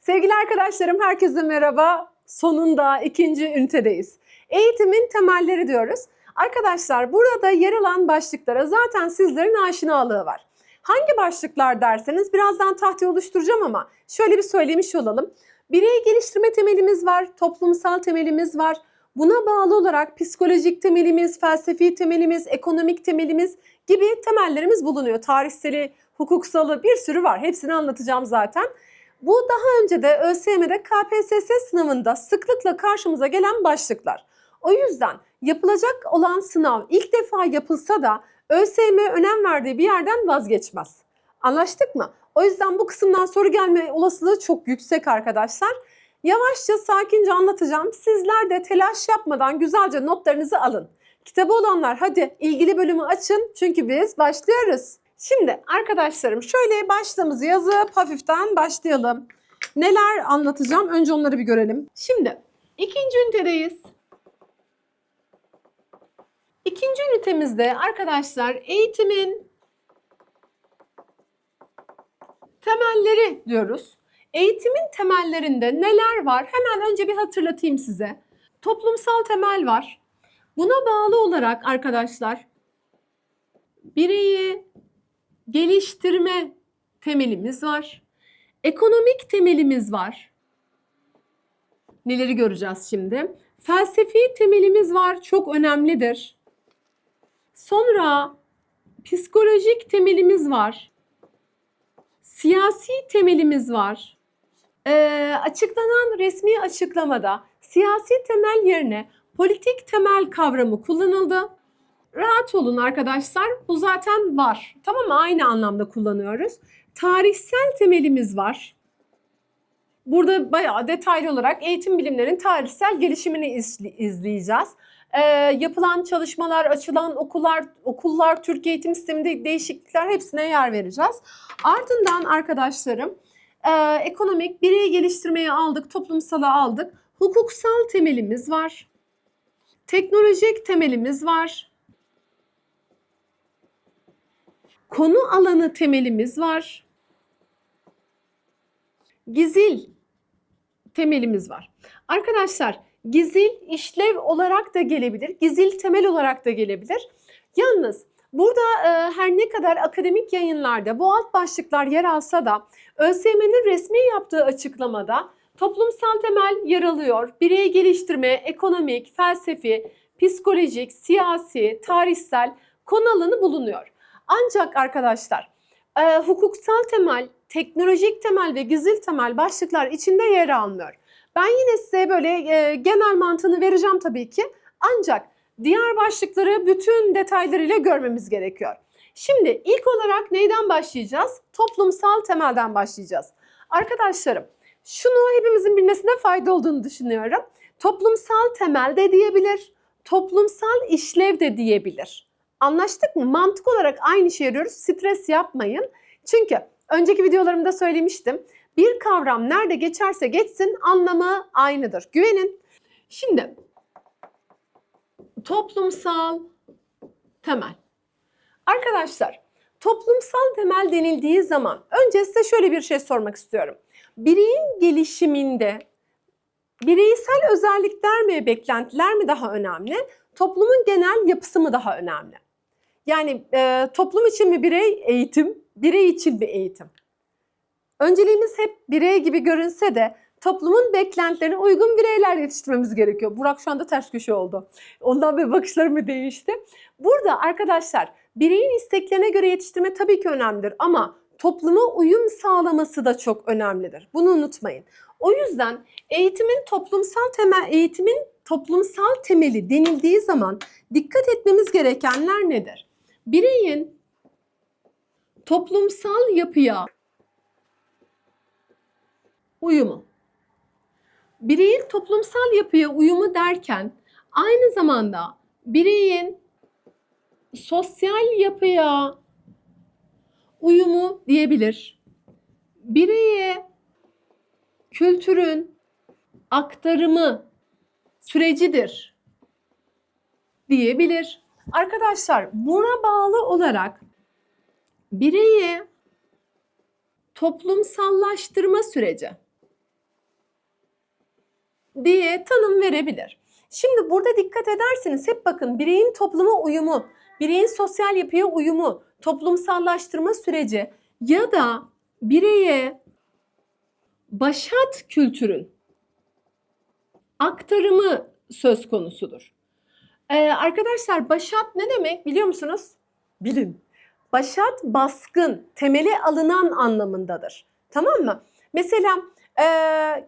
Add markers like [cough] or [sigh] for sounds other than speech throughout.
Sevgili arkadaşlarım, herkese merhaba. Sonunda ikinci ünitedeyiz. Eğitimin temelleri diyoruz. Arkadaşlar burada yer alan başlıklara zaten sizlerin aşinalığı var. Hangi başlıklar derseniz birazdan tahtaya oluşturacağım ama şöyle bir söylemiş olalım. Birey geliştirme temelimiz var, toplumsal temelimiz var. Buna bağlı olarak psikolojik temelimiz, felsefi temelimiz, ekonomik temelimiz gibi temellerimiz bulunuyor. Tarihseli, hukuksalı bir sürü var. Hepsini anlatacağım zaten. Bu daha önce de ÖSYM'de KPSS sınavında sıklıkla karşımıza gelen başlıklar. O yüzden yapılacak olan sınav ilk defa yapılsa da ÖSYM önem verdiği bir yerden vazgeçmez. Anlaştık mı? O yüzden bu kısımdan soru gelme olasılığı çok yüksek arkadaşlar. Yavaşça sakince anlatacağım. Sizler de telaş yapmadan güzelce notlarınızı alın. Kitabı olanlar hadi ilgili bölümü açın çünkü biz başlıyoruz. Şimdi arkadaşlarım şöyle başlığımızı yazıp hafiften başlayalım. Neler anlatacağım önce onları bir görelim. Şimdi ikinci ünitedeyiz. İkinci ünitemizde arkadaşlar eğitimin temelleri diyoruz. Eğitimin temellerinde neler var? Hemen önce bir hatırlatayım size. Toplumsal temel var. Buna bağlı olarak arkadaşlar bireyi geliştirme temelimiz var. Ekonomik temelimiz var. Neleri göreceğiz şimdi? Felsefi temelimiz var. Çok önemlidir. Sonra psikolojik temelimiz var. Siyasi temelimiz var. Ee, açıklanan resmi açıklamada siyasi temel yerine politik temel kavramı kullanıldı. Rahat olun arkadaşlar. Bu zaten var. Tamam mı? Aynı anlamda kullanıyoruz. Tarihsel temelimiz var. Burada bayağı detaylı olarak eğitim bilimlerinin tarihsel gelişimini izleyeceğiz. Ee, yapılan çalışmalar, açılan okullar, okullar, Türk eğitim sisteminde değişiklikler hepsine yer vereceğiz. Ardından arkadaşlarım e, ekonomik bireyi geliştirmeye aldık, toplumsala aldık. Hukuksal temelimiz var. Teknolojik temelimiz var. Konu alanı temelimiz var. Gizil temelimiz var. Arkadaşlar gizil işlev olarak da gelebilir, gizil temel olarak da gelebilir. Yalnız burada e, her ne kadar akademik yayınlarda bu alt başlıklar yer alsa da ÖSYM'nin resmi yaptığı açıklamada toplumsal temel yer alıyor. Bireyi geliştirme, ekonomik, felsefi, psikolojik, siyasi, tarihsel konu alanı bulunuyor. Ancak arkadaşlar e, hukuksal temel, teknolojik temel ve gizil temel başlıklar içinde yer almıyor. Ben yine size böyle e, genel mantığını vereceğim tabii ki. Ancak diğer başlıkları bütün detaylarıyla görmemiz gerekiyor. Şimdi ilk olarak neyden başlayacağız? Toplumsal temelden başlayacağız. Arkadaşlarım şunu hepimizin bilmesine fayda olduğunu düşünüyorum. Toplumsal temel de diyebilir, toplumsal işlev de diyebilir. Anlaştık mı? Mantık olarak aynı şey arıyoruz. Stres yapmayın. Çünkü önceki videolarımda söylemiştim. Bir kavram nerede geçerse geçsin anlamı aynıdır. Güvenin. Şimdi toplumsal temel. Arkadaşlar toplumsal temel denildiği zaman önce size şöyle bir şey sormak istiyorum. Bireyin gelişiminde bireysel özellikler mi, beklentiler mi daha önemli? Toplumun genel yapısı mı daha önemli? Yani e, toplum için bir birey eğitim, birey için bir eğitim. Önceliğimiz hep birey gibi görünse de toplumun beklentilerine uygun bireyler yetiştirmemiz gerekiyor. Burak şu anda ters köşe oldu. Ondan bir bakışlarım değişti. Burada arkadaşlar bireyin isteklerine göre yetiştirme tabii ki önemlidir ama topluma uyum sağlaması da çok önemlidir. Bunu unutmayın. O yüzden eğitimin toplumsal temel eğitimin toplumsal temeli denildiği zaman dikkat etmemiz gerekenler nedir? Bireyin toplumsal yapıya uyumu. Bireyin toplumsal yapıya uyumu derken aynı zamanda bireyin sosyal yapıya uyumu diyebilir. Bireye kültürün aktarımı sürecidir diyebilir. Arkadaşlar buna bağlı olarak bireye toplumsallaştırma süreci diye tanım verebilir. Şimdi burada dikkat ederseniz hep bakın bireyin topluma uyumu, bireyin sosyal yapıya uyumu, toplumsallaştırma süreci ya da bireye başat kültürün aktarımı söz konusudur. Ee, arkadaşlar başat ne demek biliyor musunuz? Bilin. Başat baskın, temeli alınan anlamındadır. Tamam mı? Mesela e,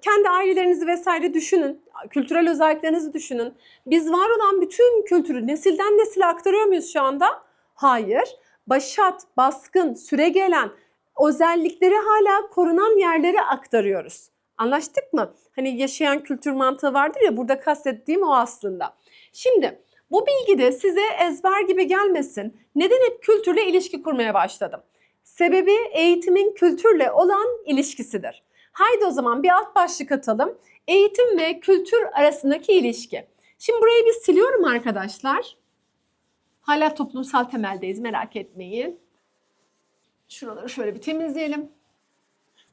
kendi ailelerinizi vesaire düşünün. Kültürel özelliklerinizi düşünün. Biz var olan bütün kültürü nesilden nesile aktarıyor muyuz şu anda? Hayır. Başat, baskın, süre gelen özellikleri hala korunan yerlere aktarıyoruz. Anlaştık mı? Hani yaşayan kültür mantığı vardır ya burada kastettiğim o aslında. Şimdi bu bilgi de size ezber gibi gelmesin. Neden hep kültürle ilişki kurmaya başladım? Sebebi eğitimin kültürle olan ilişkisidir. Haydi o zaman bir alt başlık atalım. Eğitim ve kültür arasındaki ilişki. Şimdi burayı bir siliyorum arkadaşlar. Hala toplumsal temeldeyiz merak etmeyin. Şuraları şöyle bir temizleyelim.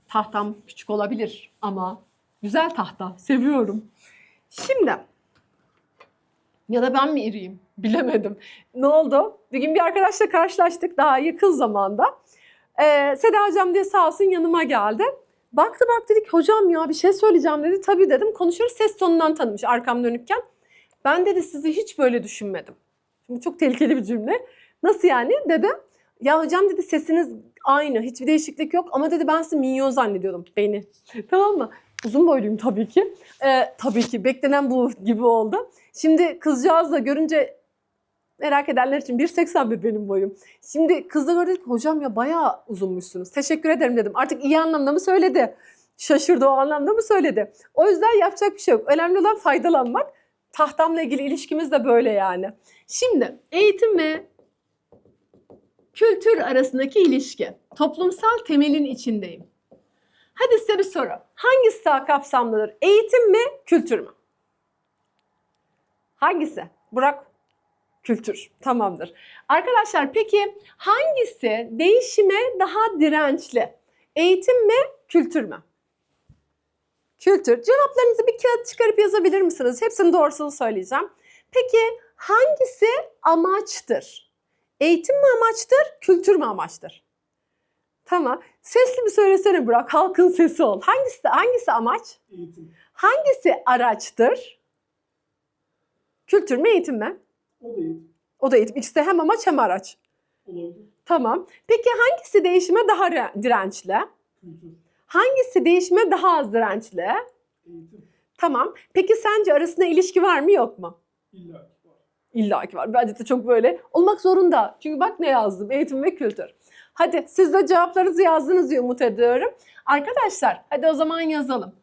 Tahtam küçük olabilir ama güzel tahta. Seviyorum. Şimdi ya da ben mi iriyim? [laughs] Bilemedim. Ne oldu? Bir gün bir arkadaşla karşılaştık daha yakın zamanda. Ee, Seda hocam diye sağ olsun yanıma geldi. Baktı bak dedik hocam ya bir şey söyleyeceğim dedi. Tabii dedim konuşuyoruz ses tonundan tanımış arkam dönükken. Ben dedi sizi hiç böyle düşünmedim. Şimdi çok tehlikeli bir cümle. Nasıl yani dedim. Ya hocam dedi sesiniz aynı hiçbir değişiklik yok ama dedi ben sizi minyon zannediyordum beni. [laughs] tamam mı? Uzun boyluyum tabii ki. Ee, tabii ki beklenen bu gibi oldu. Şimdi kızcağız da görünce merak edenler için 1.81 benim boyum. Şimdi kız da gördü ki hocam ya bayağı uzunmuşsunuz. Teşekkür ederim dedim. Artık iyi anlamda mı söyledi? Şaşırdı o anlamda mı söyledi? O yüzden yapacak bir şey yok. Önemli olan faydalanmak. Tahtamla ilgili ilişkimiz de böyle yani. Şimdi eğitim ve kültür arasındaki ilişki. Toplumsal temelin içindeyim. Hadi size bir soru. Hangisi daha kapsamlıdır? Eğitim mi, kültür mü? Hangisi? Burak kültür. Tamamdır. Arkadaşlar peki hangisi değişime daha dirençli? Eğitim mi, kültür mü? Kültür. Cevaplarınızı bir kağıt çıkarıp yazabilir misiniz? Hepsinin doğrusunu söyleyeceğim. Peki hangisi amaçtır? Eğitim mi amaçtır, kültür mü amaçtır? Tamam. Sesli bir söylesene Burak. Halkın sesi ol. Hangisi hangisi amaç? Eğitim. Hangisi araçtır? Kültür mü, eğitim mi? O da eğitim. O da eğitim. İkisi de hem amaç hem araç. Olabilir. Tamam. Peki hangisi değişime daha re- dirençli? Kültür. Hangisi değişime daha az dirençli? Eğitim. Tamam. Peki sence arasında ilişki var mı yok mu? İlla ki var. İlla ki var. Bence de çok böyle olmak zorunda. Çünkü bak ne yazdım. Eğitim ve kültür. Hadi siz de cevaplarınızı yazdınız diye umut ediyorum. Arkadaşlar hadi o zaman yazalım.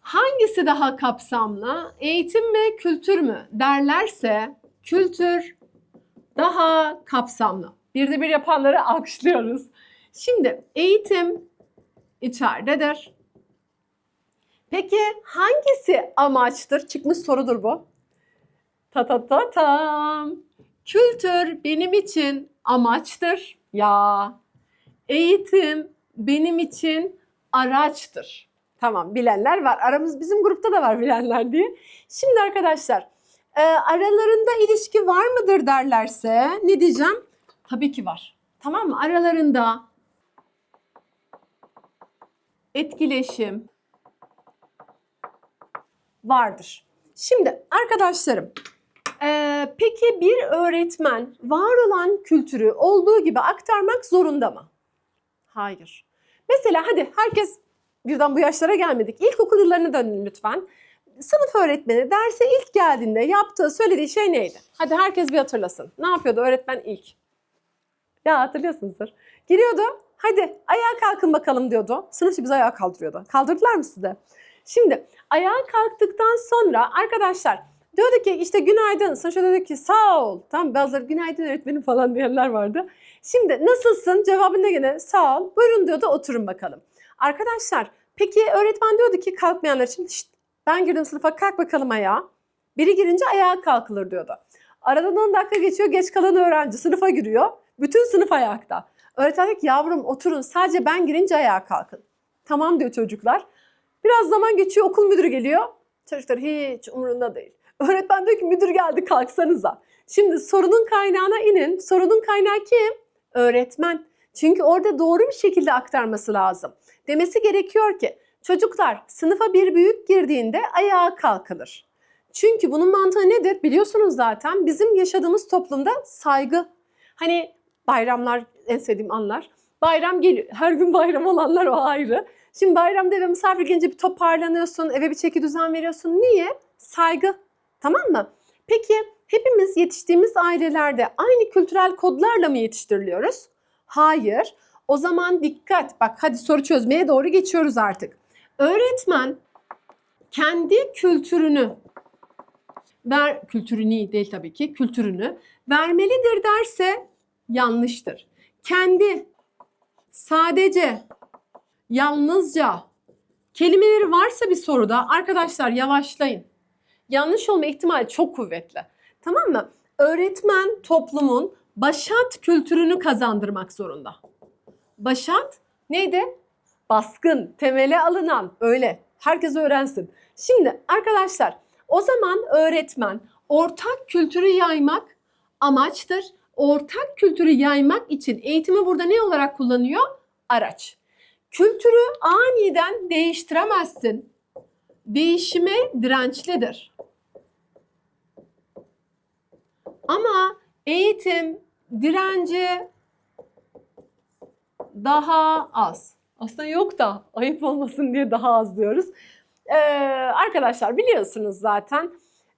Hangisi daha kapsamlı? Eğitim ve kültür mü? Derlerse kültür daha kapsamlı. Bir de bir yapanları alkışlıyoruz. Şimdi eğitim içeridedir. Peki hangisi amaçtır? Çıkmış sorudur bu. Ta ta ta tam. Kültür benim için amaçtır. Ya. Eğitim benim için araçtır. Tamam bilenler var. Aramız bizim grupta da var bilenler diye. Şimdi arkadaşlar e, aralarında ilişki var mıdır derlerse ne diyeceğim? Tabii ki var. Tamam mı? Aralarında etkileşim vardır. Şimdi arkadaşlarım ee, peki bir öğretmen var olan kültürü olduğu gibi aktarmak zorunda mı? Hayır. Mesela hadi herkes birden bu yaşlara gelmedik. İlkokul yıllarına dönün lütfen. Sınıf öğretmeni derse ilk geldiğinde yaptığı, söylediği şey neydi? Hadi herkes bir hatırlasın. Ne yapıyordu öğretmen ilk? Ya hatırlıyorsunuzdur. Giriyordu. Hadi ayağa kalkın bakalım diyordu. Sınıfçı bizi ayağa kaldırıyordu. Kaldırdılar mı size? Şimdi ayağa kalktıktan sonra arkadaşlar diyordu ki işte günaydın. Sonra dedi ki sağ ol. Tamam bazıları günaydın öğretmenim falan diyenler vardı. Şimdi nasılsın? Cevabında gene sağ ol. Buyurun diyordu oturun bakalım. Arkadaşlar peki öğretmen diyordu ki kalkmayanlar için "Şşt, ben girdim sınıfa kalk bakalım ayağa. Biri girince ayağa kalkılır diyordu. Aradan 10 dakika geçiyor geç kalan öğrenci sınıfa giriyor. Bütün sınıf ayakta. Öğretmen diyor ki yavrum oturun sadece ben girince ayağa kalkın. Tamam diyor çocuklar. Biraz zaman geçiyor okul müdürü geliyor. Çocuklar hiç umurunda değil. Öğretmen diyor ki müdür geldi kalksanıza. Şimdi sorunun kaynağına inin. Sorunun kaynağı kim? Öğretmen. Çünkü orada doğru bir şekilde aktarması lazım. Demesi gerekiyor ki çocuklar sınıfa bir büyük girdiğinde ayağa kalkılır. Çünkü bunun mantığı nedir? Biliyorsunuz zaten bizim yaşadığımız toplumda saygı. Hani bayramlar en sevdiğim anlar. Bayram geliyor. Her gün bayram olanlar o ayrı. Şimdi bayramda eve misafir gelince bir toparlanıyorsun, eve bir çeki düzen veriyorsun. Niye? Saygı. Tamam mı? Peki hepimiz yetiştiğimiz ailelerde aynı kültürel kodlarla mı yetiştiriliyoruz? Hayır. O zaman dikkat. Bak hadi soru çözmeye doğru geçiyoruz artık. Öğretmen kendi kültürünü ver kültürünü değil tabii ki kültürünü vermelidir derse yanlıştır. Kendi sadece yalnızca kelimeleri varsa bir soruda arkadaşlar yavaşlayın. Yanlış olma ihtimali çok kuvvetli. Tamam mı? Öğretmen toplumun başat kültürünü kazandırmak zorunda. Başat neydi? Baskın, temele alınan öyle. Herkes öğrensin. Şimdi arkadaşlar o zaman öğretmen ortak kültürü yaymak amaçtır. Ortak kültürü yaymak için eğitimi burada ne olarak kullanıyor? Araç. Kültürü aniden değiştiremezsin. Değişime dirençlidir. Ama eğitim direnci daha az. Aslında yok da ayıp olmasın diye daha az diyoruz. Ee, arkadaşlar biliyorsunuz zaten.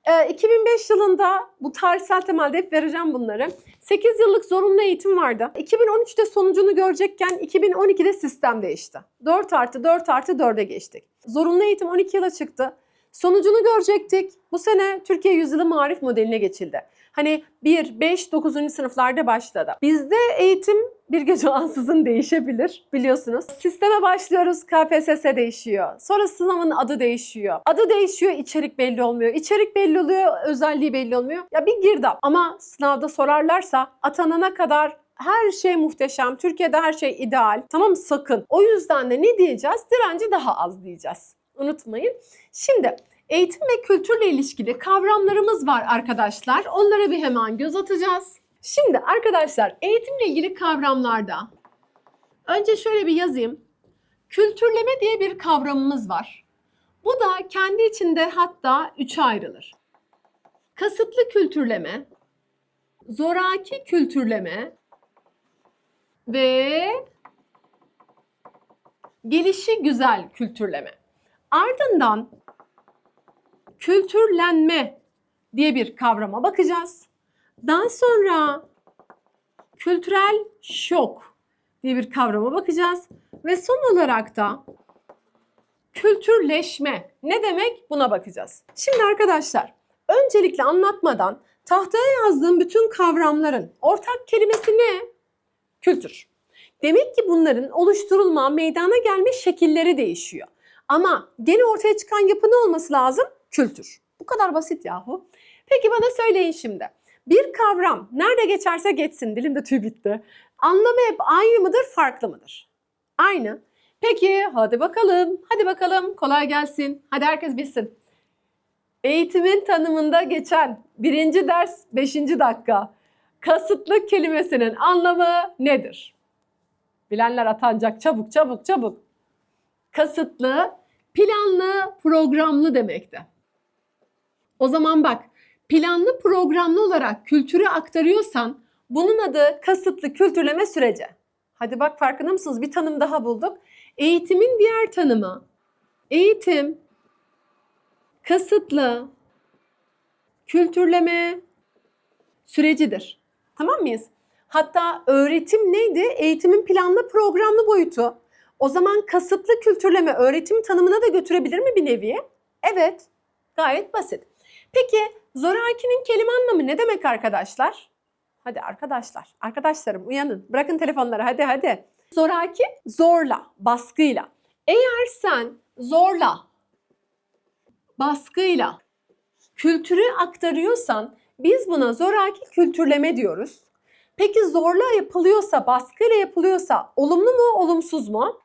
Ee, 2005 yılında bu tarihsel temelde hep vereceğim bunları. 8 yıllık zorunlu eğitim vardı. 2013'te sonucunu görecekken 2012'de sistem değişti. 4 artı 4 artı 4'e geçtik. Zorunlu eğitim 12 yıla çıktı. Sonucunu görecektik. Bu sene Türkiye Yüzyılı Marif modeline geçildi. Hani 1, 5, 9. sınıflarda başladı. Bizde eğitim bir gece [laughs] ansızın değişebilir biliyorsunuz. Sisteme başlıyoruz KPSS değişiyor. Sonra sınavın adı değişiyor. Adı değişiyor içerik belli olmuyor. İçerik belli oluyor özelliği belli olmuyor. Ya bir girdap ama sınavda sorarlarsa atanana kadar her şey muhteşem. Türkiye'de her şey ideal. Tamam? Sakın. O yüzden de ne diyeceğiz? Direnci daha az diyeceğiz. Unutmayın. Şimdi eğitim ve kültürle ilişkili kavramlarımız var arkadaşlar. Onlara bir hemen göz atacağız. Şimdi arkadaşlar eğitimle ilgili kavramlarda önce şöyle bir yazayım. Kültürleme diye bir kavramımız var. Bu da kendi içinde hatta üçe ayrılır. Kasıtlı kültürleme, zoraki kültürleme ve gelişi güzel kültürleme. Ardından kültürlenme diye bir kavrama bakacağız. Daha sonra kültürel şok diye bir kavrama bakacağız. Ve son olarak da kültürleşme ne demek buna bakacağız. Şimdi arkadaşlar öncelikle anlatmadan tahtaya yazdığım bütün kavramların ortak kelimesi ne? Kültür. Demek ki bunların oluşturulma, meydana gelme şekilleri değişiyor. Ama gene ortaya çıkan yapı ne olması lazım? Kültür. Bu kadar basit yahu. Peki bana söyleyin şimdi. Bir kavram nerede geçerse geçsin, dilimde tüy bitti. Anlamı hep aynı mıdır, farklı mıdır? Aynı. Peki hadi bakalım, hadi bakalım kolay gelsin. Hadi herkes bilsin. Eğitimin tanımında geçen birinci ders beşinci dakika. Kasıtlı kelimesinin anlamı nedir? Bilenler atanacak çabuk çabuk çabuk. Kasıtlı, planlı, programlı demekti. O zaman bak planlı programlı olarak kültürü aktarıyorsan bunun adı kasıtlı kültürleme süreci. Hadi bak farkında mısınız? Bir tanım daha bulduk. Eğitimin diğer tanımı eğitim kasıtlı kültürleme sürecidir. Tamam mıyız? Hatta öğretim neydi? Eğitimin planlı programlı boyutu. O zaman kasıtlı kültürleme öğretim tanımına da götürebilir mi bir nevi? Evet. Gayet basit. Peki zorakinin kelime anlamı ne demek arkadaşlar? Hadi arkadaşlar, arkadaşlarım uyanın. Bırakın telefonları hadi hadi. Zoraki zorla, baskıyla. Eğer sen zorla, baskıyla kültürü aktarıyorsan biz buna zoraki kültürleme diyoruz. Peki zorla yapılıyorsa, baskıyla yapılıyorsa olumlu mu, olumsuz mu?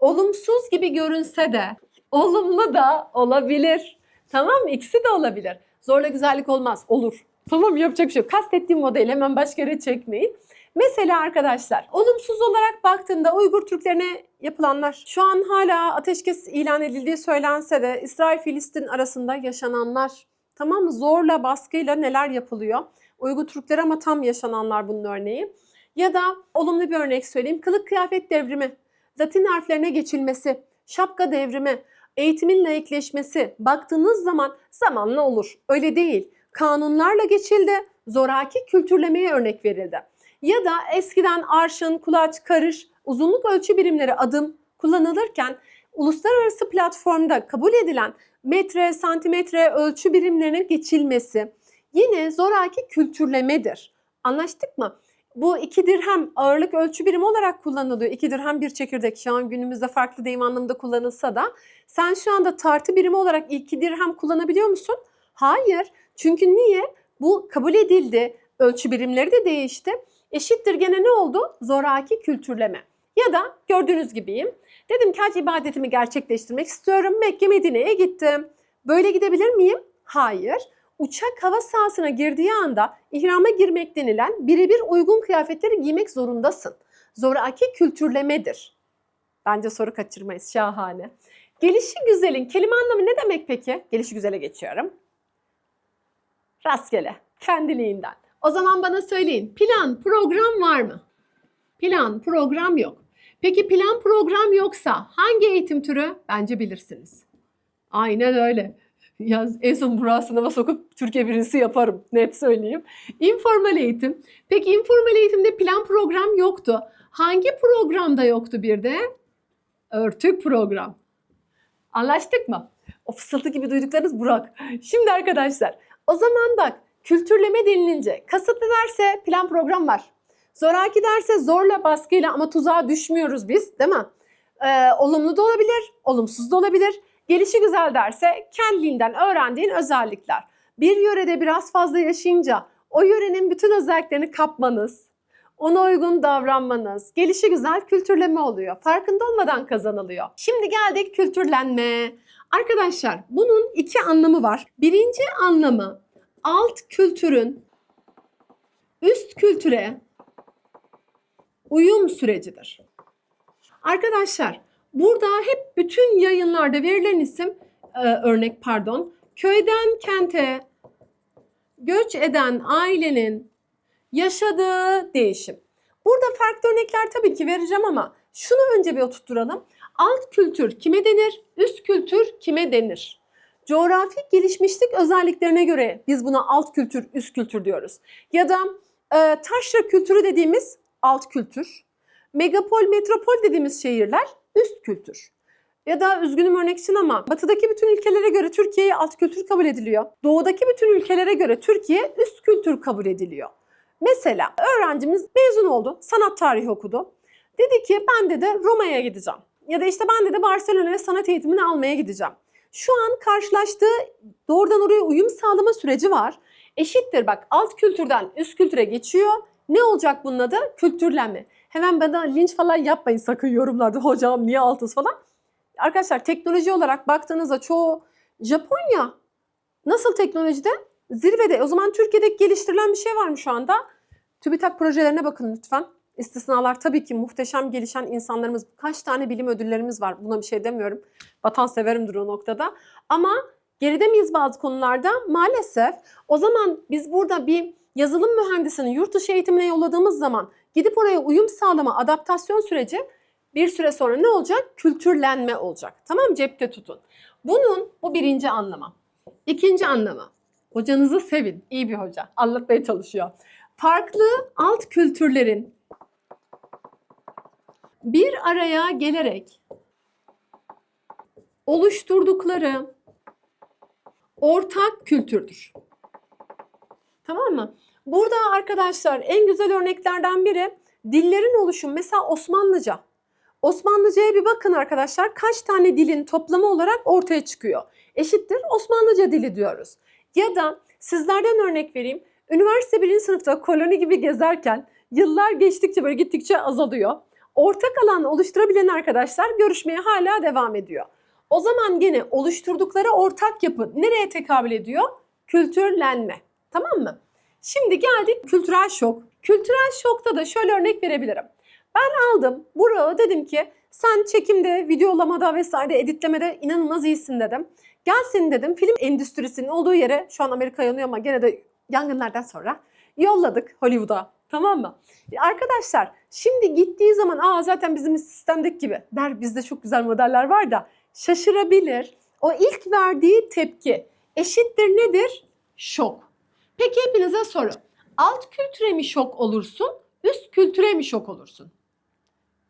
Olumsuz gibi görünse de olumlu da olabilir. Tamam mı? İkisi de olabilir. Zorla güzellik olmaz. Olur. Tamam yapacak bir şey yok. Kastettiğim modeli hemen başka yere çekmeyin. Mesela arkadaşlar olumsuz olarak baktığında Uygur Türklerine yapılanlar şu an hala ateşkes ilan edildiği söylense de İsrail-Filistin arasında yaşananlar tamam mı? Zorla baskıyla neler yapılıyor? Uygur Türkler ama tam yaşananlar bunun örneği. Ya da olumlu bir örnek söyleyeyim. Kılık kıyafet devrimi, Latin harflerine geçilmesi, şapka devrimi, eğitimin laikleşmesi baktığınız zaman zamanla olur. Öyle değil. Kanunlarla geçildi, zoraki kültürlemeye örnek verildi. Ya da eskiden arşın, kulaç, karış, uzunluk ölçü birimleri adım kullanılırken uluslararası platformda kabul edilen metre, santimetre ölçü birimlerinin geçilmesi yine zoraki kültürlemedir. Anlaştık mı? Bu iki dirhem ağırlık ölçü birimi olarak kullanılıyor. İki dirhem bir çekirdek şu an günümüzde farklı deyim anlamında kullanılsa da sen şu anda tartı birimi olarak iki dirhem kullanabiliyor musun? Hayır. Çünkü niye? Bu kabul edildi. Ölçü birimleri de değişti. Eşittir gene ne oldu? Zoraki kültürleme. Ya da gördüğünüz gibiyim. Dedim ki hac ibadetimi gerçekleştirmek istiyorum. Mekke Medine'ye gittim. Böyle gidebilir miyim? Hayır. Uçak hava sahasına girdiği anda ihrama girmek denilen birebir uygun kıyafetleri giymek zorundasın. Zoraki kültürlemedir. Bence soru kaçırmayız. Şahane. Gelişi güzelin kelime anlamı ne demek peki? Gelişi güzele geçiyorum. Rastgele, kendiliğinden. O zaman bana söyleyin. Plan, program var mı? Plan, program yok. Peki plan, program yoksa hangi eğitim türü? Bence bilirsiniz. Aynen öyle. Ya en son Burak'ı sınava sokup Türkiye birincisi yaparım. Net söyleyeyim. İnformal eğitim. Peki informal eğitimde plan program yoktu. Hangi programda yoktu bir de? Örtük program. Anlaştık mı? O fısıltı gibi duyduklarınız Burak. Şimdi arkadaşlar o zaman bak kültürleme denilince kasıtlı derse plan program var. Zoraki derse zorla baskıyla ama tuzağa düşmüyoruz biz değil mi? Ee, olumlu da olabilir, olumsuz da olabilir. Gelişi güzel derse kendiliğinden öğrendiğin özellikler. Bir yörede biraz fazla yaşayınca o yörenin bütün özelliklerini kapmanız, ona uygun davranmanız, gelişi güzel kültürleme oluyor. Farkında olmadan kazanılıyor. Şimdi geldik kültürlenme. Arkadaşlar bunun iki anlamı var. Birinci anlamı alt kültürün üst kültüre uyum sürecidir. Arkadaşlar burada hep bütün yayınlarda verilen isim e, örnek pardon köyden kente göç eden ailenin yaşadığı değişim. Burada farklı örnekler tabii ki vereceğim ama şunu önce bir oturtturalım. Alt kültür kime denir? Üst kültür kime denir? Coğrafi gelişmişlik özelliklerine göre biz buna alt kültür, üst kültür diyoruz. Ya da e, taşra kültürü dediğimiz alt kültür. Megapol, metropol dediğimiz şehirler üst kültür. Ya da üzgünüm örnek için ama batıdaki bütün ülkelere göre Türkiye'ye alt kültür kabul ediliyor. Doğudaki bütün ülkelere göre Türkiye üst kültür kabul ediliyor. Mesela öğrencimiz mezun oldu, sanat tarihi okudu. Dedi ki ben de de Roma'ya gideceğim. Ya da işte ben de de Barcelona'ya sanat eğitimini almaya gideceğim. Şu an karşılaştığı doğrudan oraya uyum sağlama süreci var. Eşittir bak alt kültürden üst kültüre geçiyor. Ne olacak bunun adı? Kültürlenme. Hemen bana linç falan yapmayın sakın yorumlarda [laughs] hocam niye altız falan. Arkadaşlar teknoloji olarak baktığınızda çoğu Japonya nasıl teknolojide? Zirvede. O zaman Türkiye'de geliştirilen bir şey var mı şu anda? TÜBİTAK projelerine bakın lütfen. İstisnalar tabii ki muhteşem gelişen insanlarımız. Kaç tane bilim ödüllerimiz var buna bir şey demiyorum. Vatanseverimdir o noktada. Ama geride miyiz bazı konularda? Maalesef. O zaman biz burada bir yazılım mühendisini yurt dışı eğitimine yolladığımız zaman gidip oraya uyum sağlama, adaptasyon süreci bir süre sonra ne olacak? Kültürlenme olacak. Tamam cepte tutun. Bunun bu birinci anlamı. İkinci anlamı. Hocanızı sevin. İyi bir hoca. Anlatmaya çalışıyor. Farklı alt kültürlerin bir araya gelerek oluşturdukları ortak kültürdür. Tamam mı? Burada arkadaşlar en güzel örneklerden biri dillerin oluşumu. Mesela Osmanlıca. Osmanlıca'ya bir bakın arkadaşlar. Kaç tane dilin toplamı olarak ortaya çıkıyor? Eşittir Osmanlıca dili diyoruz. Ya da sizlerden örnek vereyim. Üniversite birinci sınıfta koloni gibi gezerken yıllar geçtikçe böyle gittikçe azalıyor. Ortak alan oluşturabilen arkadaşlar görüşmeye hala devam ediyor. O zaman gene oluşturdukları ortak yapı nereye tekabül ediyor? Kültürlenme. Tamam mı? Şimdi geldik kültürel şok. Kültürel şokta da şöyle örnek verebilirim. Ben aldım Burak'ı dedim ki sen çekimde, videolamada vesaire editlemede inanılmaz iyisin dedim. Gel seni dedim film endüstrisinin olduğu yere şu an Amerika yanıyor ama gene de yangınlardan sonra yolladık Hollywood'a. Tamam mı? Arkadaşlar şimdi gittiği zaman aa zaten bizim sistemdeki gibi der bizde çok güzel modeller var da şaşırabilir. O ilk verdiği tepki eşittir nedir? Şok. Peki hepinize soru. Alt kültüre mi şok olursun? Üst kültüre mi şok olursun?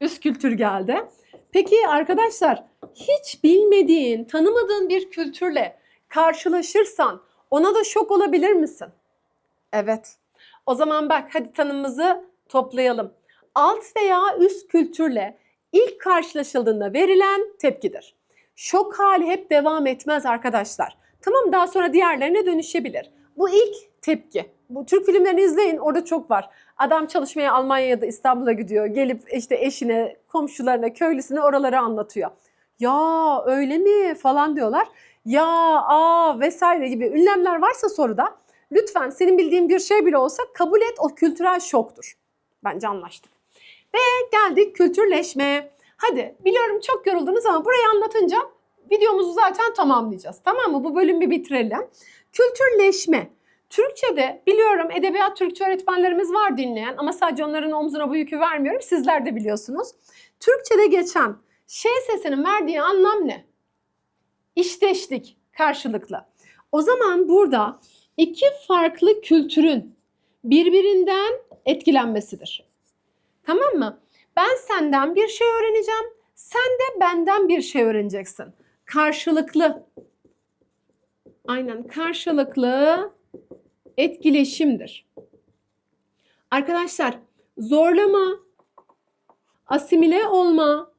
Üst kültür geldi. Peki arkadaşlar hiç bilmediğin, tanımadığın bir kültürle karşılaşırsan ona da şok olabilir misin? Evet. O zaman bak hadi tanımımızı toplayalım. Alt veya üst kültürle ilk karşılaşıldığında verilen tepkidir. Şok hali hep devam etmez arkadaşlar. Tamam daha sonra diğerlerine dönüşebilir. Bu ilk tepki. Bu Türk filmlerini izleyin orada çok var. Adam çalışmaya Almanya'ya ya da İstanbul'a gidiyor. Gelip işte eşine, komşularına, köylüsüne oraları anlatıyor. Ya öyle mi falan diyorlar. Ya aa vesaire gibi ünlemler varsa soruda lütfen senin bildiğin bir şey bile olsa kabul et o kültürel şoktur. Bence anlaştık. Ve geldik kültürleşmeye. Hadi biliyorum çok yoruldunuz ama burayı anlatınca videomuzu zaten tamamlayacağız. Tamam mı? Bu bölümü bitirelim. Kültürleşme. Türkçe'de biliyorum edebiyat Türkçe öğretmenlerimiz var dinleyen ama sadece onların omzuna bu yükü vermiyorum. Sizler de biliyorsunuz. Türkçe'de geçen şey sesinin verdiği anlam ne? İşteşlik, karşılıklı. O zaman burada iki farklı kültürün birbirinden etkilenmesidir. Tamam mı? Ben senden bir şey öğreneceğim. Sen de benden bir şey öğreneceksin. Karşılıklı. Aynen karşılıklı etkileşimdir. Arkadaşlar zorlama, asimile olma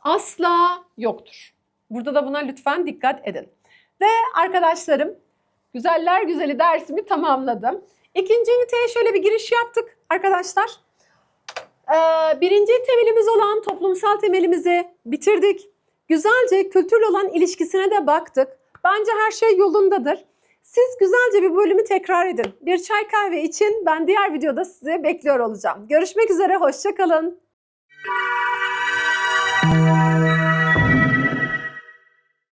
asla yoktur. Burada da buna lütfen dikkat edin. Ve arkadaşlarım güzeller güzeli dersimi tamamladım. İkinci üniteye şöyle bir giriş yaptık arkadaşlar. Ee, birinci temelimiz olan toplumsal temelimizi bitirdik. Güzelce kültürle olan ilişkisine de baktık. Bence her şey yolundadır. Siz güzelce bir bölümü tekrar edin. Bir çay kahve için ben diğer videoda sizi bekliyor olacağım. Görüşmek üzere, hoşçakalın.